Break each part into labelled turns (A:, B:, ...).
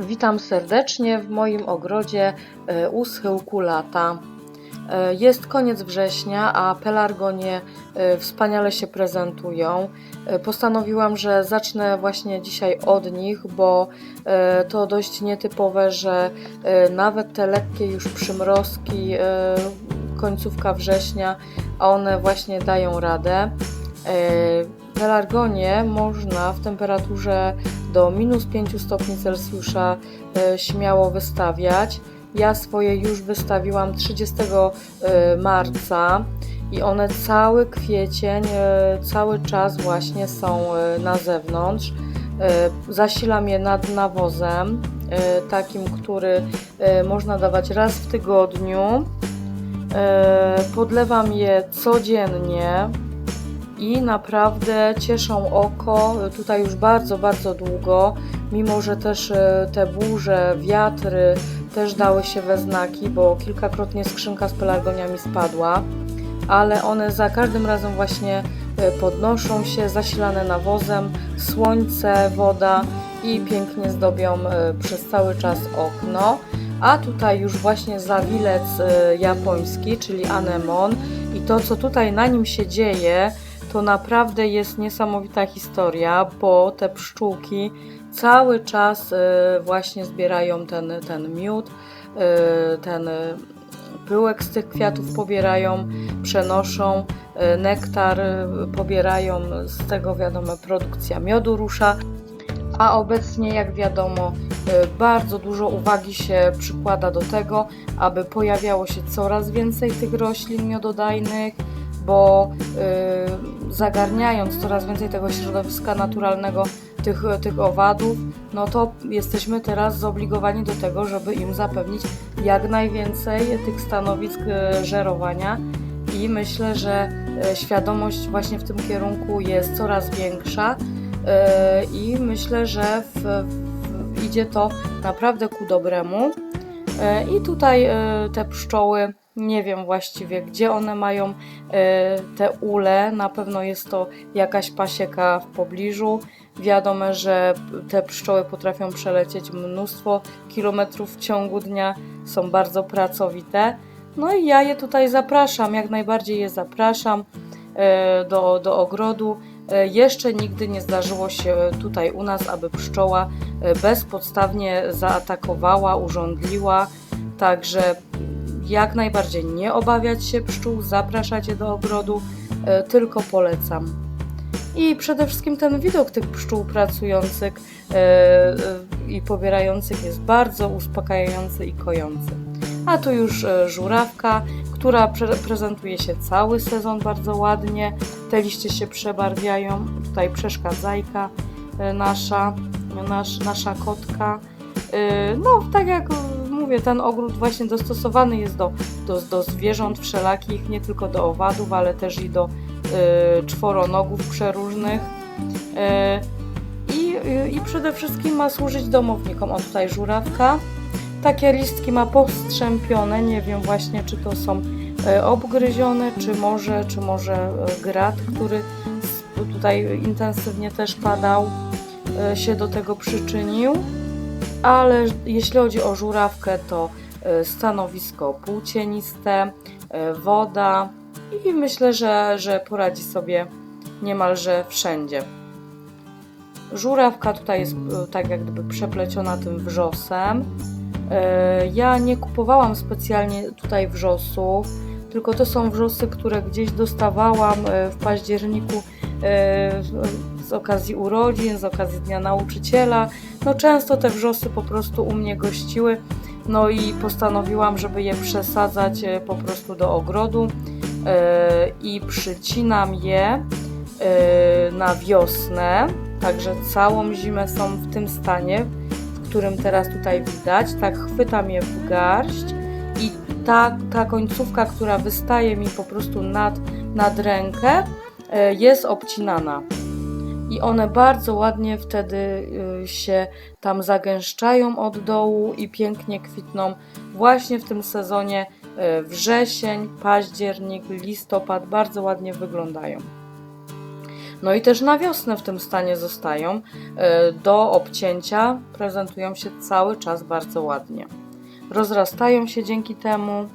A: Witam serdecznie w moim ogrodzie e, u schyłku lata. E, Jest koniec września, a pelargonie e, wspaniale się prezentują. Postanowiłam, że zacznę właśnie dzisiaj od nich, bo to dość nietypowe, że nawet te lekkie już przymrozki, końcówka września, a one właśnie dają radę. Pelargonie można w temperaturze do minus 5 stopni Celsjusza e, śmiało wystawiać. Ja swoje już wystawiłam 30 e, marca i one cały kwiecień, e, cały czas właśnie są na zewnątrz. Zasilam je nad nawozem, takim, który można dawać raz w tygodniu. Podlewam je codziennie i naprawdę cieszą oko tutaj już bardzo, bardzo długo, mimo że też e, te burze, wiatry też dały się we znaki, bo kilkakrotnie skrzynka z pelargoniami spadła, ale one za każdym razem właśnie e, podnoszą się, zasilane nawozem, słońce, woda i pięknie zdobią e, przez cały czas okno. A tutaj już właśnie zawilec japoński, czyli anemon i to, co tutaj na nim się dzieje, to naprawdę jest niesamowita historia, bo te pszczółki cały czas e, właśnie zbierają ten, ten miód, e, ten pyłek z tych kwiatów pobierają, przenoszą, e, nektar pobierają, z tego wiadomo produkcja miodu rusza. A obecnie, jak wiadomo, bardzo dużo uwagi się przykłada do tego, aby pojawiało się coraz więcej tych roślin miododajnych, bo y, zagarniając coraz więcej tego środowiska naturalnego, tych, tych owadów, no to jesteśmy teraz zobligowani do tego, żeby im zapewnić jak najwięcej tych stanowisk y, żerowania i myślę, że y, świadomość właśnie w tym kierunku jest coraz większa i myślę, że w, w, idzie to naprawdę ku dobremu. I tutaj te pszczoły, nie wiem właściwie gdzie one mają e, te ule, na pewno jest to jakaś pasieka w pobliżu. Wiadomo, że te pszczoły potrafią przelecieć mnóstwo kilometrów w ciągu dnia, są bardzo pracowite. No i ja je tutaj zapraszam, jak najbardziej je zapraszam e, do, do ogrodu. E, Jeszcze nigdy nie zdarzyło się tutaj u nas, aby pszczoła bezpodstawnie zaatakowała, urządliła. Także jak najbardziej nie obawiać się pszczół, zapraszać je do ogrodu, e, tylko polecam. I przede wszystkim ten widok tych pszczół pracujących e, e, i pobierających jest bardzo uspokajający i kojący. A tu już żurawka, która pre prezentuje się cały sezon bardzo ładnie. Te liście się przebarwiają. Tutaj przeszkadzajka nasza, nasz, nasza kotka. E, No, tak jak mówię, ten ogród właśnie dostosowany jest do, do, do zwierząt wszelakich, nie tylko do owadów, ale też i do e, czworonogów przeróżnych. E, I, i, przede wszystkim ma służyć domownikom. O tutaj żurawka. Takie listki ma postrzępione. Nie wiem właśnie, czy to są obgryzione, czy może, czy może grat, który tutaj intensywnie też padał, się do tego przyczynił. Ale jeśli chodzi o żurawkę, to e, stanowisko półcieniste, e, woda i myślę, że, że poradzi sobie niemalże wszędzie. Żurawka tutaj jest e, tak jak gdyby przepleciona tym wrzosem. Ja nie kupowałam specjalnie tutaj wrzosów, tylko to są wrzosy, które gdzieś dostawałam w październiku z- okazji urodzin, z okazji Dnia Nauczyciela. No często te wrzosy po prostu u mnie gościły, no i postanowiłam, żeby je przesadzać e, po prostu do ogrodu e, i przycinam je e, na wiosnę, także całą zimę są w tym stanie, w którym teraz tutaj widać. Tak chwytam je w garść i ta, ta końcówka, która wystaje mi po prostu nad, nad rękę, jest obcinana. I one bardzo ładnie wtedy y, się tam zagęszczają od dołu i pięknie kwitną właśnie w tym sezonie y, wrzesień, październik, listopad bardzo ładnie wyglądają. No i też na wiosnę w tym stanie zostają. E, Do obcięcia prezentują się cały czas bardzo ładnie. Rozrastają się dzięki temu.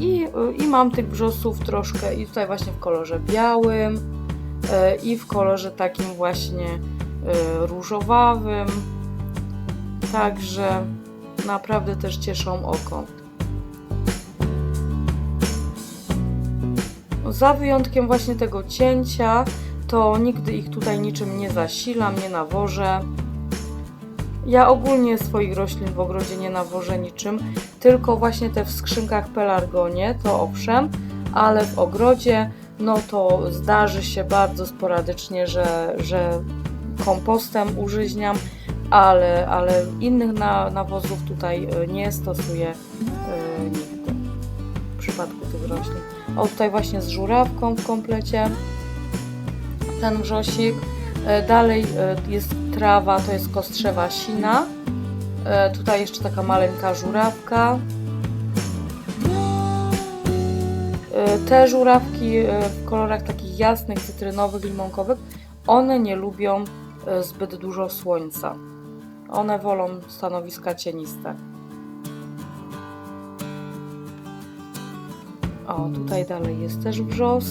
A: I, I mam tych brzosów troszkę i tutaj właśnie w kolorze białym e, i w kolorze takim właśnie e, różowawym. Także naprawdę też cieszą oko. Za wyjątkiem właśnie tego cięcia, to nigdy ich tutaj niczym nie zasilam, nie nawożę. Ja ogólnie swoich roślin w ogrodzie nie nawożę niczym, tylko właśnie te w skrzynkach pelargonie, to owszem, ale w ogrodzie, no to zdarzy się bardzo sporadycznie, że, że kompostem użyźniam, ale, ale innych na, nawozów tutaj y, nie stosuję y, nigdy w przypadku tych roślin. O tutaj właśnie z żurawką w komplecie ten wrzosik. E, Dalej e, jest trawa, to jest kostrzewa sina. E, Tutaj jeszcze taka maleńka żurawka. Te żurawki w kolorach takich jasnych, cytrynowych, limonkowych, one nie lubią zbyt dużo słońca. One wolą stanowiska cieniste. O, tutaj dalej jest też wrzos.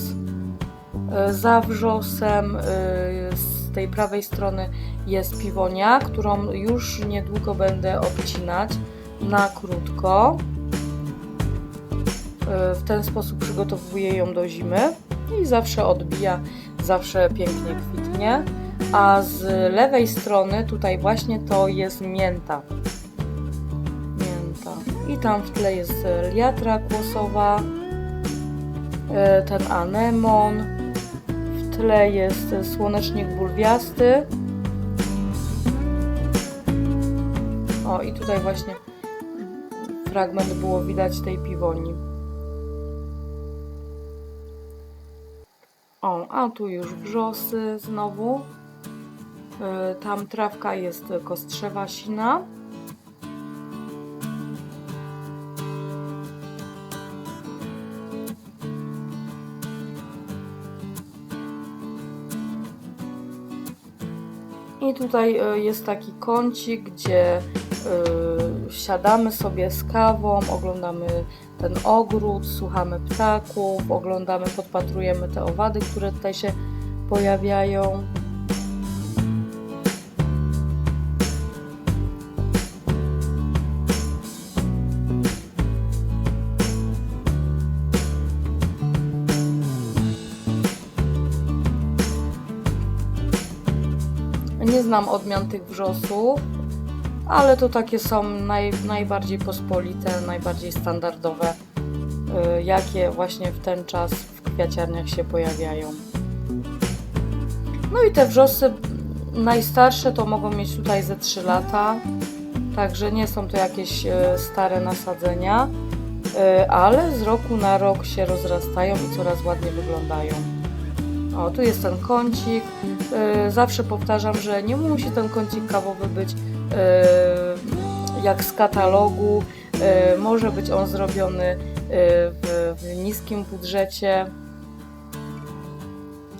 A: Za wrzosem z tej prawej strony jest piwonia, którą już niedługo będę obcinać na krótko. E, W ten sposób przygotowuję ją do zimy i zawsze odbija, zawsze pięknie kwitnie. A z lewej strony tutaj właśnie to jest mięta. Mięta. I tam w tle jest liatra kłosowa, e, ten anemon. Tle jest słonecznik bulwiasty. O, i tutaj właśnie fragment było widać tej piwoni. O, a tu już wrzosy znowu. E, Tam trawka jest kostrzewa sina. I tutaj e, jest taki kącik, gdzie e, siadamy sobie z kawą, oglądamy ten ogród, słuchamy ptaków, oglądamy, podpatrujemy te owady, które tutaj się pojawiają. Znam odmian tych wrzosów, ale to takie są naj, najbardziej pospolite, najbardziej standardowe, y, jakie właśnie w ten czas w kwiaciarniach się pojawiają. No i te wrzosy najstarsze to mogą mieć tutaj ze 3 lata, także nie są to jakieś y, stare nasadzenia, y, ale z roku na rok się rozrastają i coraz ładniej wyglądają. O, tu jest ten kącik. Yy, zawsze powtarzam, że nie musi ten kącik kawowy być yy, jak z katalogu. Yy, może być on zrobiony w, w niskim budżecie.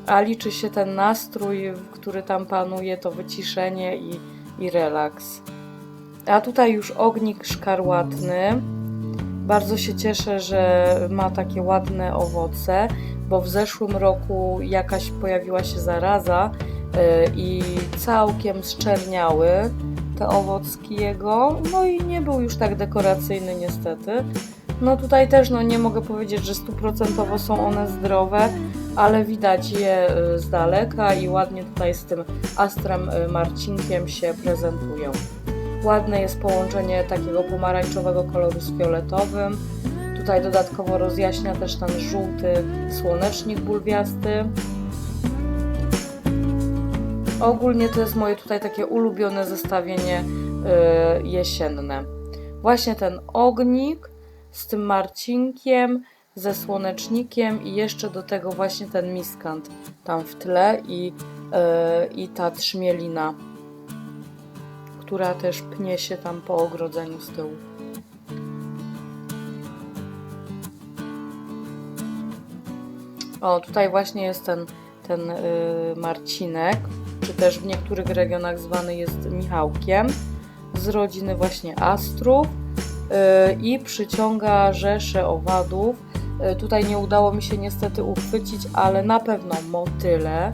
A: A liczy się ten nastrój, który tam panuje, to wyciszenie i, i relaks. A tutaj już ognik szkarłatny. Bardzo się cieszę, że ma takie ładne owoce bo w zeszłym roku jakaś pojawiła się zaraza yy, i całkiem zczerniały te owocki jego, no i nie był już tak dekoracyjny niestety. No tutaj też no nie mogę powiedzieć, że stuprocentowo są one zdrowe, ale widać je yy, z daleka i ładnie tutaj z tym Astrem yy, Marcinkiem się prezentują. Ładne jest połączenie takiego pomarańczowego koloru z fioletowym. Tutaj dodatkowo rozjaśnia też ten żółty słonecznik bulwiasty. Ogólnie to jest moje tutaj takie ulubione zestawienie yy, jesienne. Właśnie ten ognik z tym marcinkiem, ze słonecznikiem i jeszcze do tego właśnie ten miskant tam w tle i, yy, i ta trzmielina, która też pnie się tam po ogrodzeniu z tyłu. O, tutaj właśnie jest ten, ten y, Marcinek, czy też w niektórych regionach zwany jest Michałkiem, z rodziny właśnie Astrów y, i przyciąga rzesze owadów. Y, tutaj nie udało mi się niestety uchwycić, ale na pewno motyle,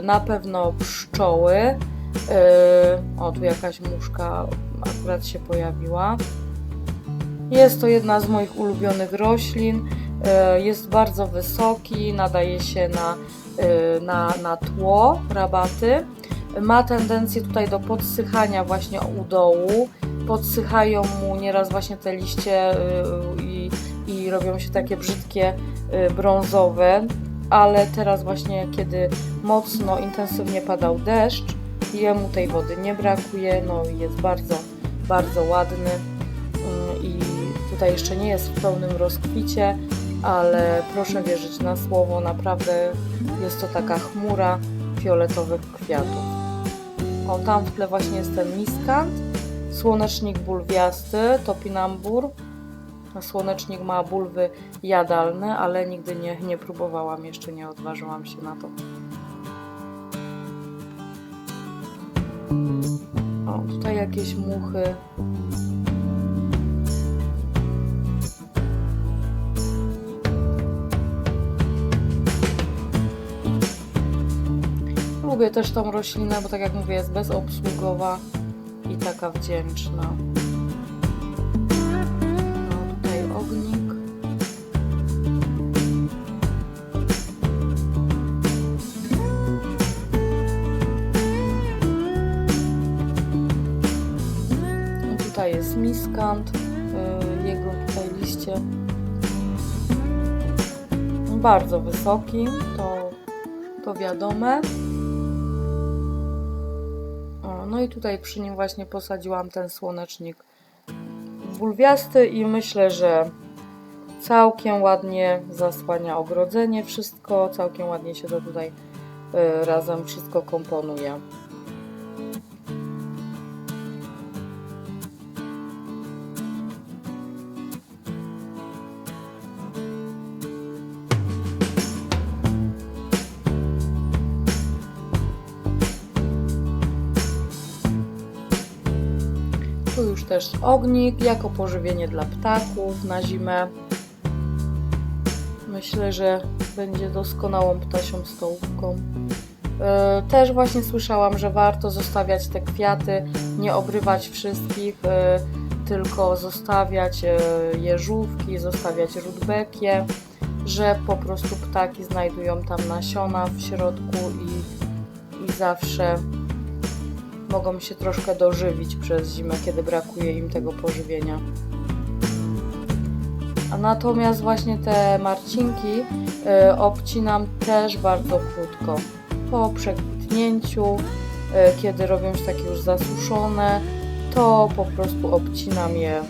A: y, na pewno pszczoły. y, O, tu jakaś muszka akurat się pojawiła. Jest to jedna z moich ulubionych roślin. E, Jest bardzo wysoki, nadaje się na, e, na, na tło, rabaty. Ma tendencję tutaj do podsychania właśnie u dołu. Podsychają mu nieraz właśnie te liście e, i, i robią się takie brzydkie brązowe, ale teraz właśnie kiedy mocno, intensywnie padał deszcz, jemu tej wody nie brakuje, no jest bardzo, bardzo ładny Mm, i tutaj jeszcze nie jest w pełnym rozkwicie, ale proszę wierzyć na słowo, naprawdę jest to taka chmura fioletowych kwiatów. O, tam w tle właśnie jest ten miskant, słonecznik bulwiasty, topinambur. Słonecznik ma bulwy jadalne, ale nigdy nie, nie próbowałam, jeszcze nie odważyłam się na to. O, tutaj jakieś muchy. Lubię też tą roślinę, bo tak jak mówię, jest bezobsługowa i taka wdzięczna. No, tutaj ognik. I Tutaj jest miskant, y, jego tutaj liście bardzo wysoki, to, to wiadome. No i tutaj przy nim właśnie posadziłam ten słonecznik bulwiasty i myślę, że całkiem ładnie zasłania ogrodzenie wszystko, całkiem ładnie się to tutaj y, razem wszystko komponuje. Też ognik jako pożywienie dla ptaków na zimę. Myślę, że będzie doskonałą ptasią stołówką. E, Też właśnie słyszałam, że warto zostawiać te kwiaty, nie obrywać wszystkich, e, tylko zostawiać e, jeżówki, zostawiać rudbekie, że po prostu ptaki znajdują tam nasiona w środku i, i zawsze mogą się troszkę dożywić przez zimę, kiedy brakuje im tego pożywienia. A natomiast właśnie te marcinki y, obcinam też bardzo krótko. Po przekwitnięciu, y, kiedy robią się takie już zasuszone, to po prostu obcinam je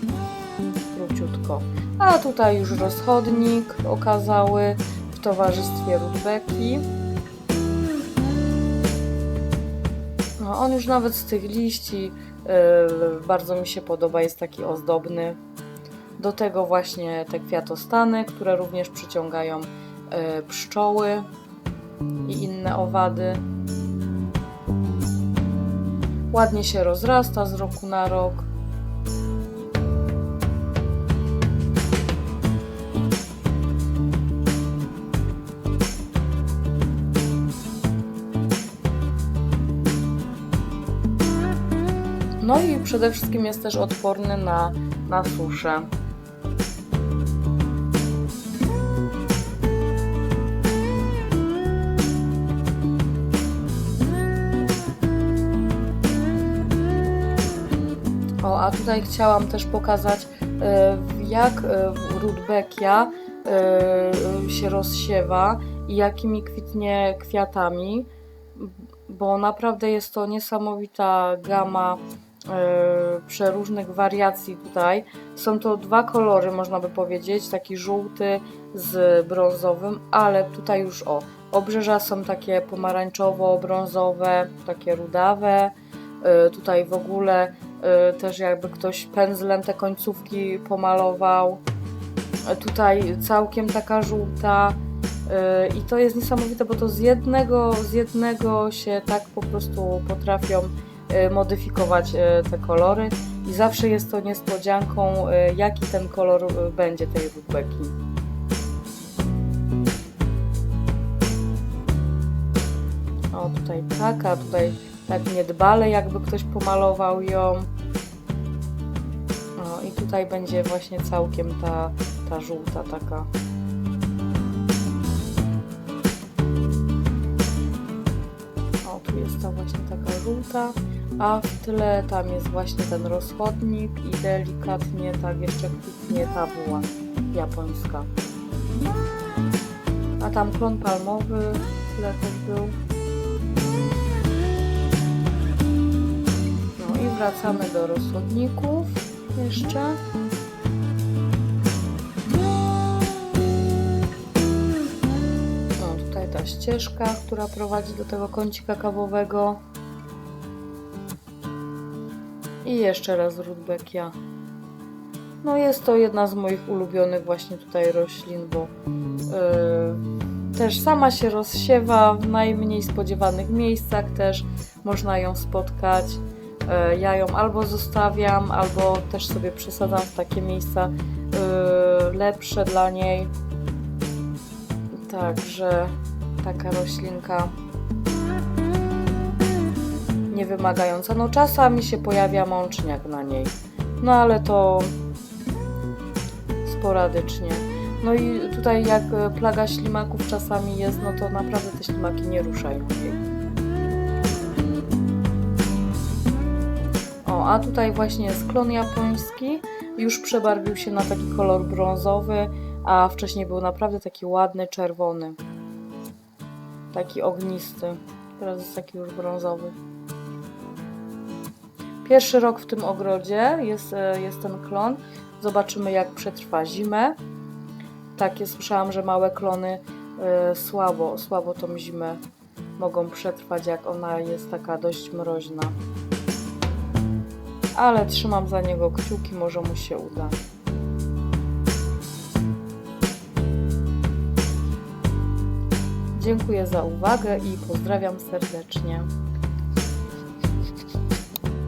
A: króciutko. A tutaj już rozchodnik okazały w towarzystwie rudbeki. No, on już nawet z tych liści yy, bardzo mi się podoba, jest taki ozdobny. Do tego właśnie te kwiatostany, które również przyciągają yy, pszczoły i inne owady. Ładnie się rozrasta z roku na rok. Przede wszystkim jest też odporny na, na suszę. O, a tutaj chciałam też pokazać, e, jak e, rudbekia e, się rozsiewa i jakimi kwitnie kwiatami, bo naprawdę jest to niesamowita gama przeróżnych wariacji tutaj. Są to dwa kolory, można by powiedzieć, taki żółty z brązowym, ale tutaj już o, obrzeża są takie pomarańczowo-brązowe, takie rudawe. E, Tutaj w ogóle e, też jakby ktoś pędzlem te końcówki pomalował. E, Tutaj całkiem taka żółta. I to jest niesamowite, bo to z jednego, z jednego się tak po prostu potrafią modyfikować yy, te kolory i zawsze jest to niespodzianką, yy, jaki ten kolor będzie tej rudbeki. O, tutaj taka, tutaj tak niedbale jakby ktoś pomalował ją. No i tutaj będzie właśnie całkiem ta, ta żółta taka. O, tu jest ta właśnie taka żółta, a w tle tam jest właśnie ten rozchodnik i delikatnie tak jeszcze kwitnie ta buła japońska. A tam klon palmowy w tle też był. No i wracamy do rozchodników jeszcze. No tutaj ta ścieżka, która prowadzi do tego kącika kawowego. I jeszcze raz rudbekia. No jest to jedna z moich ulubionych właśnie tutaj roślin, bo yy, też sama się rozsiewa w najmniej spodziewanych miejscach też można ją spotkać. Yy, ja ją albo zostawiam, albo też sobie przesadzam w takie miejsca yy, lepsze dla niej. Także taka roślinka niewymagająca. No czasami się pojawia mączniak na niej, no ale to sporadycznie. No i tutaj jak e, plaga ślimaków czasami jest, no to naprawdę te ślimaki nie ruszają jej. O, a tutaj właśnie jest klon japoński. Już przebarwił się na taki kolor brązowy, a wcześniej był naprawdę taki ładny, czerwony. Taki ognisty. Teraz jest taki już brązowy. Pierwszy rok w tym ogrodzie jest, e, jest ten klon. Zobaczymy, jak przetrwa zimę. Takie słyszałam, że małe klony e, słabo, słabo tą zimę mogą przetrwać, jak ona jest taka dość mroźna. Ale trzymam za niego kciuki, może mu się uda. Dziękuję za uwagę i pozdrawiam serdecznie.